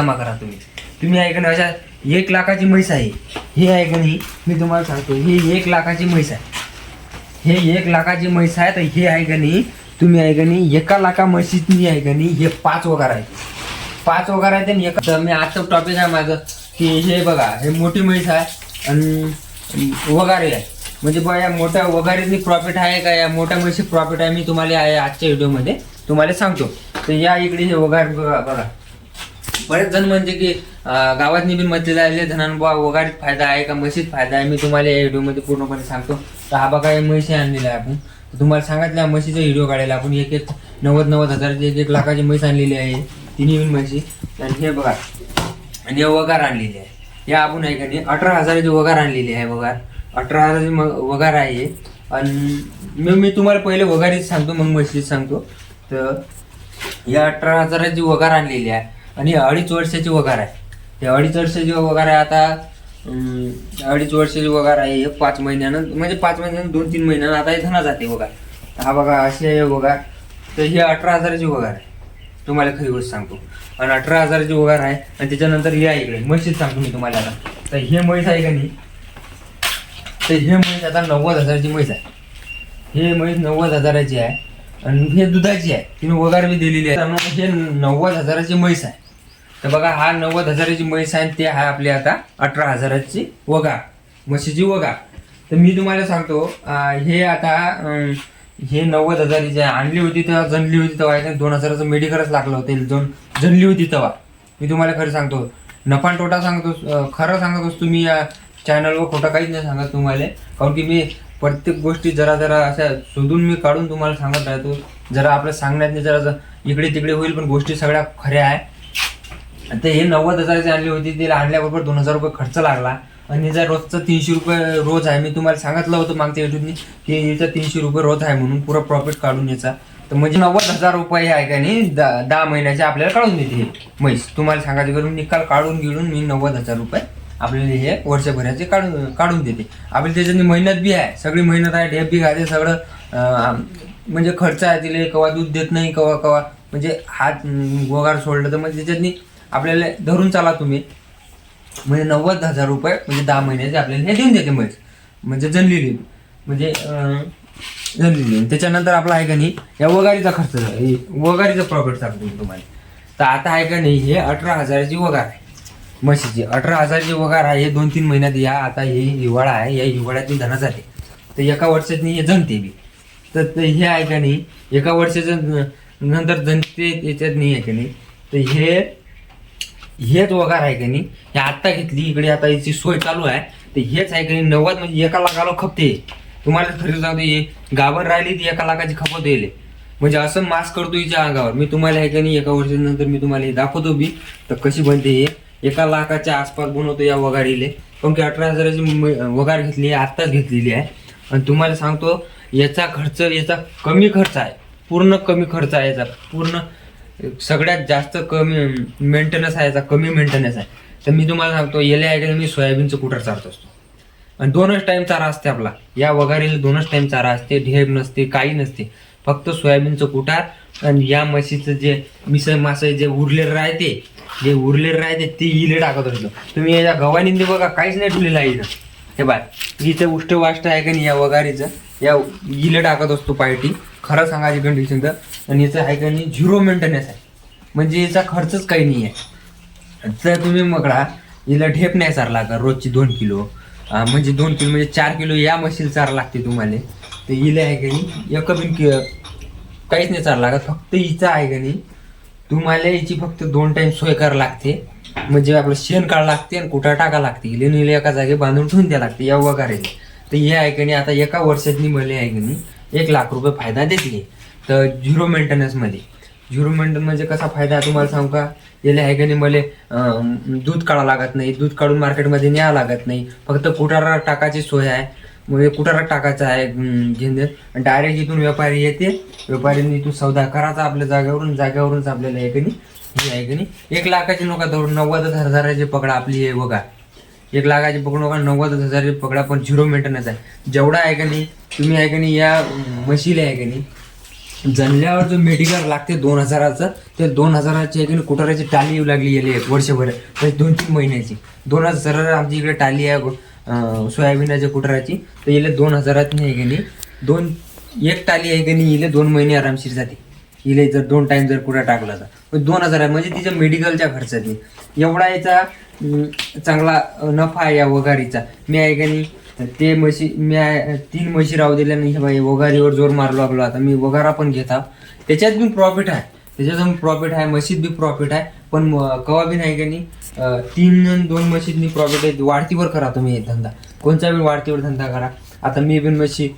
जमा करा तुम्ही. तुम्ही आहे अशा एक लाखाची म्हैस आहे. हे आहे ही नाही मी तुम्हाला सांगतो ही एक लाखाची म्हैस आहे. हे एक लाखाची म्हैस आहे तर हे ऐकणी नाही तुम्ही ऐकणी नाही एका लाखा म्हशीतनी ऐकणी नाही हे पाच वगार आहे पाच वगार आहेत आणि एका तर मी आजचं टॉपिक आहे माझं की हे बघा हे मोठी म्हैस आहे आणि वगारे आहे. म्हणजे बघा या मोठ्या वगारीतनी प्रॉफिट आहे का या मोठ्या म्हशी प्रॉफिट आहे मी तुम्हाला आजच्या व्हिडिओमध्ये तुम्हाला सांगतो. तर या इकडे हे वगार बघा बघा. बरेच जण म्हणजे की अं, गावात निबीन म्हटलेलं आहे धनानुभा वगारीत फायदा आहे का? म्हशीत फायदा आहे? मी तुम्हाला या व्हिडिओमध्ये पूर्णपणे सांगतो. तर हा बघा हे म्हशी आणलेला आहे आपण. तर तुम्हाला सांगितलं म्हशीचा व्हिडिओ काढायला आपण एक एक नव्वद नव्वद हजाराची एक एक लाखाची म्हैस आणलेली आहे. तिन्ही पण म्हशी. आणि हे बघा आणि हे वगार आणलेली आहे. या आपण आहे का नाही अठरा हजाराची वगार आणलेली आहे वगार. अठरा हजाराची म- वगार आहे. आणि मी मी तुम्हाला पहिले वगारीच सांगतो मग म्हशीच सांगतो. तर या अठरा हजाराची वगार आणलेली आहे. आणि अडीच वर्षाची वगार आहे. हे अडीच वर्षाची वगार आहे आता अं, अडीच वर्षाची वगार आहे हे पाच महिन्यानं म्हणजे पाच महिन्यानं दोन तीन महिन्यानं आता हे धना जाते वगार. हा बघा अशी आहे वगार. तर ही अठरा हजाराची वगार आहे. तुम्हाला खरी गोष्ट सांगतो. आणि अठरा हजाराची वगार आहे आणि त्याच्यानंतर या इकडे म्हशीच सांगतो मी तुम्हाला आता. तर हे म्हैस आहे का नाही? तर हे म्हैस आता नव्वद हजाराची म्हैस आहे. हे म्हैस नव्वद हजाराची आहे. आणि हे दुधाची आहे. तिने वगार बी दिलेली आहे. त्यामुळे हे नव्वद हजाराची म्हैस आहे. तर बघा हा नव्वद हजाराची म्हैस आहे आणि ते आहे आपली आता अठरा हजाराची वगा म्हशीची वगा. तर मी तुम्हाला सांगतो हे आता हे नव्वद हजाराची आणली होती तेव्हा जनली होती तेव्हा आहे दोन हजाराचं मेडिकलच लागलं होतं दोन जनली होती तेव्हा. मी तुम्हाला खरं सांगतो नफा तोटा सांगतो खरं सांगत असतो मी या चॅनलवर खोटा काहीच नाही सांगत तुम्हाला. कारण की मी प्रत्येक गोष्टी जरा जरा अशा शोधून मी काढून तुम्हाला सांगत राहतो. जरा आपल्या सांगण्यात जरा जर इकडे तिकडे होईल पण गोष्टी सगळ्या खऱ्या आहे. ते हे नव्वद हजाराची आणली होती तिला आणल्याबरोबर दोन हजार रुपये खर्च लागला. आणि जर रोजचा तीनशे रुपये रोज आहे. मी तुम्हाला सांगितलं होतं मागच्या युट्यूबनी की हिचा तीनशे रुपये रोज आहे म्हणून पुरा प्रॉफिट काढून याचा. तर म्हणजे नव्वद हजार रुपये आहे का नाही दा- दहा महिन्याचे आपल्याला काढून देते हे म्हैस. तुम्हाला सांगायचं करून निकाल काढून गिळून मी नव्वद हजार रुपये आपल्याला हे वर्षभराचे काढून काढून देते. आपल्याला त्याच्यानी मेहनत बी आहे. सगळी मेहनत आहे ढेप बी खाते सगळं म्हणजे खर्च आहे तिला कवा दूध देत नाही कवा कवा. म्हणजे हात गोगार वगार सोडलं तर म्हणजे त्याच्यातनी आपल्याला धरून चाला तुम्ही. म्हणजे नव्वद हजार रुपये म्हणजे दहा महिन्याचे आपल्याला हे देऊन देते म्हैस म्हणजे जनलेली म्हणजे अं, जनलेली त्याच्यानंतर आपला आहे का नाही या वगारीचा खर्च वगारीचा प्रॉफिट सांगतो मी तुम्हाला. तर आता आहे का नाही हे अठरा हजाराची वगार आहे. म्हशीची अठरा हजारची वगार आहे हे दोन तीन महिन्यात या आता हे हिवाळा आहे या हिवाळ्यात धना जाते तर एका वर्षात हे जणते बी. तर हे आहे का नाही एका वर्षाचं नंतर जनते याच्यात नाही आहे का नाही तर हे हेच वगार आहे का नाही? हे आत्ता घेतली इकडे आता याची सोय चालू आहे. तर हेच आहे का नाही? नव्वद म्हणजे एका लाखाला खपते. तुम्हाला खरी जाऊ हे गाभर राहिली ती एका लाखाची खपत येईल म्हणजे असं मास्क करतो हिच्या अंगावर. मी तुम्हाला आहे का नाही एका वर्षानंतर मी तुम्हाला हे दाखवतो बी. तर कशी बनते हे? एका लाखाच्या आसपास बनवतो या वगारीले. कारण की अठरा हजाराची वगार घेतली आहे आत्ताच घेतलेली आहे. आणि तुम्हाला सांगतो याचा खर्च याचा कमी खर्च आहे. पूर्ण कमी खर्च आहे याचा. पूर्ण सगळ्यात जास्त कमी मेंटेनन्स आहे याचा कमी मेंटेनन्स आहे. तर मी तुम्हाला सांगतो येले आहे मी सोयाबीनचं कुटर चारत असतो. आणि दोनच टाईम चारा असते आपला. या वगारीला दोनच टाईम चारा असते ढेप नसते काही नसते. फक्त सोयाबीनचं कुटार आणि या म्हशीचं जे मिसळ मासळ जे उरलेलं राहते जे उरलेलं राहते ते इले टाकत असतो. तुम्ही या गव्हाणी बघा काहीच नाही ठेवलेलं आहे इथं. हे बाय इथं उष्ट वाष्ट आहे का नाही या वगारीचं? या इले टाकत असतो पार्टी. खरं सांगायची कंडिशन तर. आणि याचं आहे का नाही झिरो मेंटेनन्स आहे. म्हणजे याचा खर्चच काही नाही आहे. तर तुम्ही मगडा हिला ढेप नाही चारला का रोजची दोन किलो? म्हणजे दोन किलो म्हणजे चार किलो या मशीन चार लागते तुम्हाला. तर हिला आहे का नाही एक बिन कि काहीच नाही चार लागत. फक्त हिचं आहे का नाही तुम्हाला याची फक्त दोन टाईम सोय करावं लागते. म्हणजे आपलं शेण काढ लागते आणि कुठं टाका लागते लेणीला एका जागे बांधून ठेवून द्या लागते या वगैरे तर हे आहे नाही आता एका वर्षातनी मला आहे नाही एक लाख रुपये फायदा देते. तर झिरो मेंटेनन्समध्ये झिरो मेंटेन म्हणजे कसा फायदा आहे तुम्हाला सांगू का? याला आहे का नाही मला दूध काढावं लागत नाही दूध काढून मार्केटमध्ये न्यावं लागत नाही. फक्त कुटारा टाकायची सोय आहे. म्हणजे कुटारा टाकायचा आहे अं, डायरेक्ट इथून व्यापारी येते. व्यापाऱ्यांनी इथून सौदा करायचा आपल्या जागेवरून जागेवरूनच आपल्याला ऐकणी नाही हे आहे नाही? एक लाखाची नका धरून नव्वद हजाराची पकडा आपली हे बघा. एक लाखाची पकडू नका नव्वद हजाराची पकडा पण झिरो मेंटेनन्स आहे. जेवढा आहे का नाही तुम्ही आहे का नाही या मशीला आहे का नाही जनल्यावर जो मेडिकल लागते दोन हजाराचं ते दोन हजाराची एक कुटाराची टाली येऊ लागली गेली एक वर्षभर म्हणजे दोन तीन महिन्याची. दोन हजार आमची इकडे टाली आहे सोयाबीनाच्या कुटाराची तर येले दोन हजारात नाही गेली दोन एक टाली आहे की नाही येले दोन महिने आरामशीर जाते हिले जर दोन टाइम जर कुठं टाकला तर. पण दोन हजार आहे म्हणजे तिच्या मेडिकलच्या खर्चाची एवढा याचा चांगला नफा आहे या वघारीचा. मी आहे का नाही तर ते म्हशी मी तीन म्हशी राहू दिल्या नाही बाई वगारीवर जोर मारू लागलो आता मी वगारा पण घेता त्याच्यात बी प्रॉफिट आहे. त्याच्यात पण प्रॉफिट आहे म्हशीत बी प्रॉफिट आहे. पण कवा बी नाही का नाही तीन दोन म्हशीत प्रॉफिट आहे. वाढतीवर करा तुम्ही धंदा. कोणचा बी वाढतीवर धंदा करा. आता मी पण म्हशी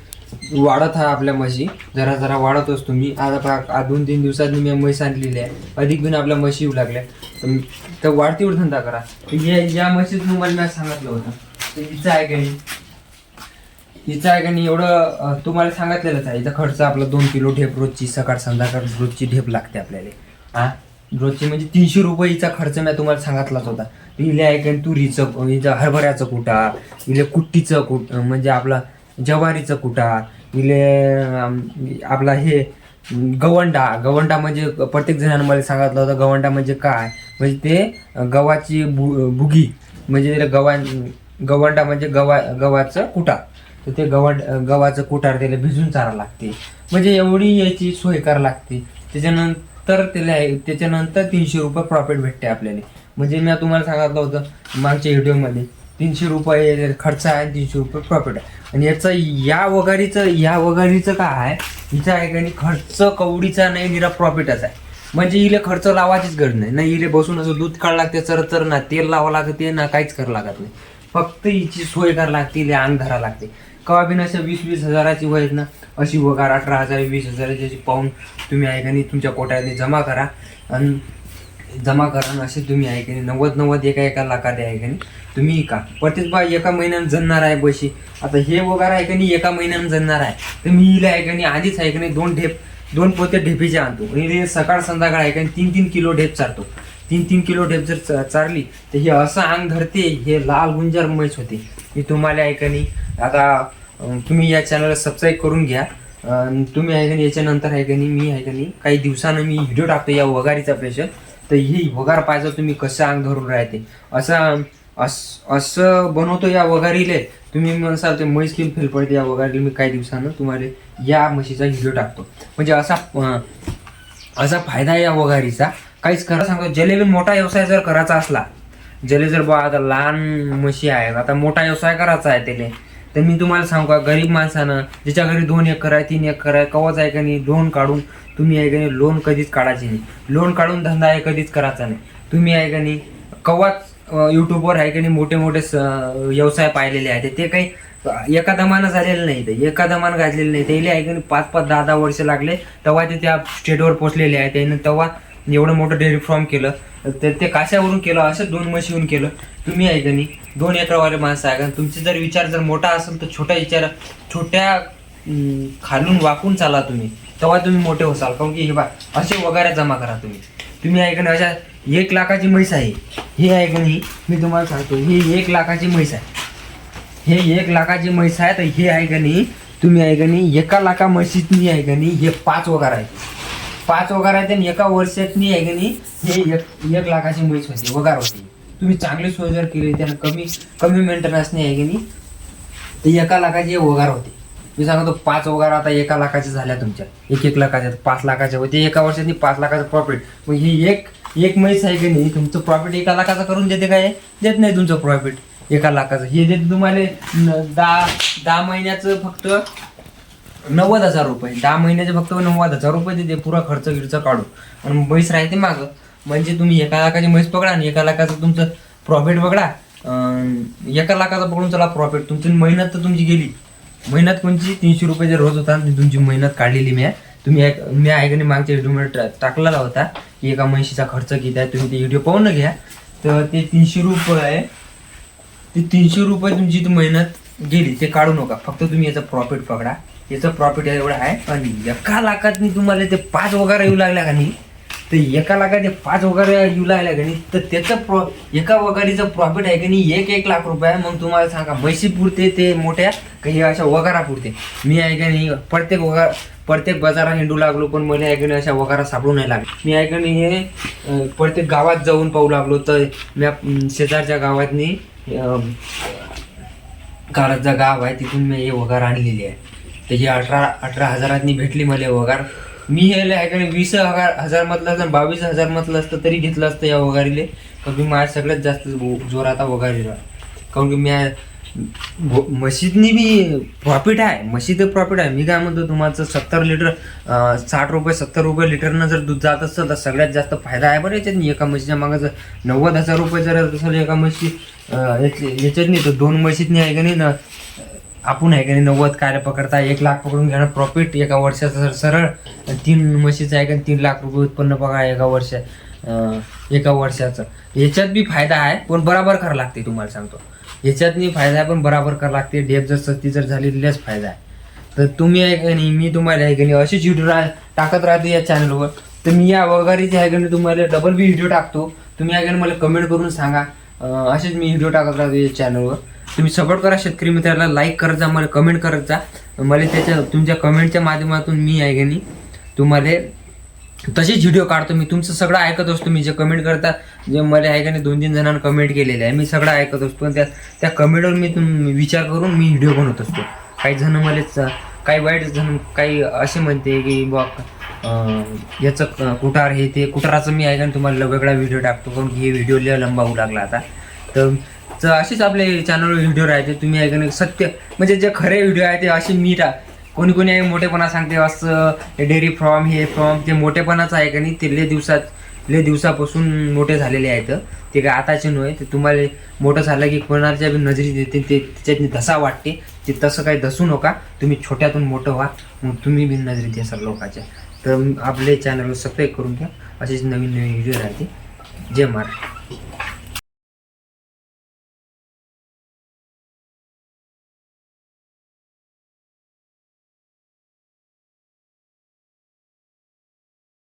वाढत आहे आपल्या म्हशी. जरा जरा वाढत असतो मी आता दोन तीन दिवसात मी म्हैस आणलेली आहे. अधिक बिन आपल्या म्हशी येऊ लागल्या. तर वाढती वाढतीवर धंदा करा. या या म्हशीच तुम्हाला मी सांगितलं होतं. तर हिचं आहे का नाही? हिचं आहे का नाही एवढं तुम्हाला सांगितलेलंच आहे. हिचा खर्च आपला दोन किलो ढेप रोजची सकाळ संध्याकाळ रोजची ढेप लागते आपल्याला. हा रोजची म्हणजे तीनशे रुपये हिचा खर्च मी तुम्हाला सांगितलाच होता. हिला आहे का तुरीचं हिचं हरभऱ्याचं कुटा हिला कुट्टीचं कुट म्हणजे आपला ज्वारीचं कुटा इले आपला हे गवंडा गवंडा म्हणजे प्रत्येक जणांना मला सांगितलं होतं गवंडा म्हणजे काय? म्हणजे ते गव्हाची भु भुगी म्हणजे त्याला गवा गवंडा म्हणजे गवा गव्हाचं कुटा. तर ते गवंड गव्हाचं कुटार त्याला भिजून चारा लागते. म्हणजे एवढी याची सोय करा लागते. त्याच्यानंतर त्याला त्याच्यानंतर तीनशे रुपये प्रॉफिट भेटते आपल्याला. म्हणजे मी तुम्हाला सांगितलं होतं मागच्या व्हिडिओमध्ये तीनशे रुपये खर्च आहे आणि तीनशे रुपये प्रॉफिट आहे. आणि याचं या वगारीचं या वगारीचं काय आहे? हिचा आहे का खर्च कवडीचा नाही निरा प्रॉफिटच आहे. म्हणजे इले खर्च लावायचीच गरज नाही. नाही इले बसून असं दूध काढ लागते चरतर ना तेल लावावं लागते ना काहीच करावं लागत नाही. फक्त हिची सोय करावं लागते इले अंग धरावं लागते. कवा बिन अशा वीस वीस हजाराची वय ना अशी वगार अठरा हजार वीस हजाराची अशी पाहून तुम्ही आहे तुमच्या कोट्याने जमा करा. आणि जमा करा असे तुम्ही आहे की नव्वद नव्वद एका एका लाखात आहे की तुम्ही का प्रत्येक बा एका महिन्यानं जणणार आहे बशी आता हे वगैरे आहे की एका महिन्यानं जणणार आहे तर मी हिला आहे की आधीच आहे की नाही दोन ढेप दोन पोते ढेपीचे आणतो आणि हे सकाळ संध्याकाळ आहे की तीन तीन किलो ढेप चारतो तीन तीन किलो ढेप जर चारली तर हे असं अंग धरते हे लाल गुंजार म्हैस होते मी तुम्हाला आहे की आता तुम्ही या चॅनलला सबस्क्राईब करून घ्या तुम्ही आहे का याच्यानंतर आहे का नाही मी आहे का नाही काही दिवसानं मी व्हिडिओ टाकतो या वगारीचा स्पेशल तर ही वगार पाहिजे तुम्ही कसं अंग धरून राहते? असं अस- असं बनवतो या वगारीले. तुम्ही म्हणसाल ते म्हैस किल फेल पडते या वगारीला. मी काही दिवसानं तुम्हाला या म्हशीचा व्हिडिओ टाकतो. म्हणजे असा असा फायदा आहे या वगारीचा. काहीच खरं सांगतो जलेबी मोठा व्यवसाय जर करायचा असला जले जर बा आता लहान म्हशी आहेत आता मोठा व्यवसाय करायचा आहे त्याने तर मी तुम्हाला सांगू का गरीब माणसानं ज्याच्या घरी दोन एकर आहे तीन एकर आहे कवाच आहे का नाही लोन काढून तुम्ही आहे का नाही लोन कधीच काढायचे नाही. लोन काढून धंदा आहे कधीच करायचा नाही. तुम्ही आहे का नाही कवाच यूट्यूबवर आहे का नाही मोठे मोठे स- व्यवसाय पाहिलेले आहेत. ते काही एका दमानं झालेलं नाही ते. एका दमानं गाजलेलं नाही. त्याला आहे का नाही पाच पाच दहा दहा वर्ष लागले. तेव्हा ते त्या स्टेटवर पोचलेले आहे त्यानं तेव्हा एवढं मोठं डेअरी फॉर्म केलं. तर ते काशावरून केलं असं दोन म्हशीवरून केलं. तुम्ही आहे का नाही दोन एकरवाले माणसं आहे. कारण तुमचे जर विचार जर मोठा असेल तर छोट्या विचार छोट्या खालून वाकून चाला तुम्ही. तेव्हा तुम्ही मोठे होसाल. काऊन की हे बा असे वगैरे जमा करा तुम्ही. तुम्ही आहे अशा एक लाखाची म्हैस आहे. हे आहे नाही मी तुम्हाला सांगतो ही एक लाखाची म्हैस आहे. हे एक लाखाची म्हैस आहे तर हे आहे नाही तुम्ही आहे नाही एका लाखा म्हशीतनी आहे नाही हे पाच वगार आहे पाच वगार आहेत आणि एका वर्षातनी आहे नाही हे एक एक लाखाची म्हैस होती वगार होती. तुम्ही चांगले सोय जर केली त्यानं कमी कमी मेंटेनन्सने आहे की नाही ते एका लाखाची हे वगार होते. मी सांगतो पाच वगार आता एका लाखाच्या झाल्या तुमच्या. एक एक लाखाच्या पाच लाखाच्या होते. एका वर्षातनी पाच लाखाचं प्रॉफिट मग ही एक एक म्हैस आहे की नाही तुमचं प्रॉफिट एका लाखाचं करून देते काय? देत नाही तुमचं प्रॉफिट एका लाखाचं. हे देते तुम्हाला न- दहा दहा महिन्याचं फक्त नव्वद हजार रुपये. दहा महिन्याचे फक्त नव्वद हजार रुपये देते. पुरा खर्च गिर्च काढू आणि म्हैस राहते मागं. म्हणजे तुम्ही एका लाखाची म्हैस पकडा आणि एका लाखाचं तुमचं प्रॉफिट पकडा अं, एका लाखाचं पकडून चला प्रॉफिट तुमची मेहनत तर तुमची गेली. मेहनत कोणची? तीनशे रुपये रोज होता आणि तुमची मेहनत काढलेली मी तुम्ही ऐक- मी ऐकणे मागच्या व्हिडिओमध्ये टाकलेला होता की एका म्हशीचा खर्च किती आहे तुम्ही ते व्हिडिओ पाहून घ्या. तर ते तीनशे रुपये आहे ते तीनशे रुपये तुमची ती मेहनत गेली. ते काढू नका. फक्त तुम्ही याचं प्रॉफिट पकडा. याचं प्रॉफिट एवढं आहे. आणि एका लाखात तुम्हाला ते पाच वगैरे येऊ लागल्या का नाही? तर एका लाखाचे ते पाच वगैरे येऊ लागल्या का नाही तर त्याचं प्रॉ एका वगारीचं प्रॉफिट आहे की नाही एक एक लाख रुपये. मग तुम्हाला सांगा म्हशी पुरते ते मोठ्या काही अशा वगारा पुरते मी आहे का नाही प्रत्येक वगार प्रत्येक बाजारात हिंडू लागलो पण मला ऐकणे अशा वगारा सापडू नाही लागले. मी ऐकणे हे प्रत्येक गावात जाऊन पाहू लागलो. तर मी शेजारच्या गावातनी अं, गाव आहे तिथून मी हे वगार आणलेली आहे. त्याची अठरा अठरा हजारातनी भेटली मला वगार. मी हे ऐकणे वीस हजार हजार असतं बावीस हजार मधलं असतं तरी घेतलं असतं या वगारीले कारण की माझ्या सगळ्यात जास्त जोर जोरात वगारीला काऊन की मी मशीदनी बी प्रॉफिट आहे. मशीद प्रॉफिट आहे. मी काय म्हणतो तुम्हाला सत्तर लिटर साठ रुपये सत्तर रुपये लिटरनं जर दूध जात असतं तर सगळ्यात जास्त फायदा आहे बरं याच्यात एका म्हशीच्या मागं जर नव्वद हजार रुपये जर असेल एका म्हशी याच्यातनी याच्यात नाही तर दोन म्हशीतनी आहे का नाही ना आपण आहे का नाही नव्वद काय पकडता एक लाख पकडून घेणं प्रॉफिट एका वर्षाचं सरळ तीन म्हशीचं आहे का तीन लाख रुपये उत्पन्न बघा एका वर्षा एका वर्षाचं. याच्यात बी फायदा आहे पण बराबर करावं लागते तुम्हाला सांगतो. याच्यातनी फायदा आहे पण बराबर करावं लागते. डेप जर सस्ती जर झाली लस फायदा आहे. तर तुम्ही आहे का नाही मी तुम्हाला आहे का नाही अशीच व्हिडिओ रा टाकत राहते या चॅनलवर तर मी या वगैरेचे आहे का नाही तुम्हाला डबल बी व्हिडिओ टाकतो. तुम्ही आहे का मला कमेंट करून सांगा. असेच मी व्हिडिओ टाकत राहतो या चॅनलवर तुम्ही सपोर्ट करा शेतकरी मित्राला लाईक करत जा मला कमेंट करत जा. मला त्याच्या तुमच्या कमेंटच्या माध्यमातून मी आहे नाही तुम्हाला तसेच व्हिडिओ काढतो. मी तुमचं सगळं ऐकत असतो. मी जे कमेंट करता जे मला आहे का नाही दोन तीन जणांना कमेंट केलेले आहे. मी सगळं ऐकत असतो. आणि त्या त्या कमेंटवर मी तुम विचार करून मी व्हिडिओ बनवत असतो. काही जण मला काही वाईट जण काही असे म्हणते की बा याचं कुटार हे ते कुटाराचं मी आहे का तुम्हाला वेगळा व्हिडिओ टाकतो. कारण की हे व्हिडिओ लिहा लंबावू लागला आता. तर तर असेच आपले चॅनलवर व्हिडिओ राहते तुम्ही आहे नाही सत्य म्हणजे जे खरे व्हिडिओ आहे ते असे मी रा कोणी कोणी आहे मोठेपणा सांगते असं डेअरी फॉर्म हे फॉर्म ते मोठेपणाचं आहे का नाही ते लय दिवसात लय दिवसापासून मोठे झालेले आहेत. ते काय आताचे नव्हे ते तुम्हाला मोठं झालं की कोणाच्या बी नजरेत देते ते त्याच्यात धसा वाटते. ते तसं काही धसू नका तुम्ही छोट्यातून मोठं व्हा मग तुम्ही बी नजरेत येसाल लोकांच्या. तर आपले चॅनलवर सबस्क्राईब करून घ्या असेच नवीन नवीन व्हिडिओ राहते जय महाराष्ट्र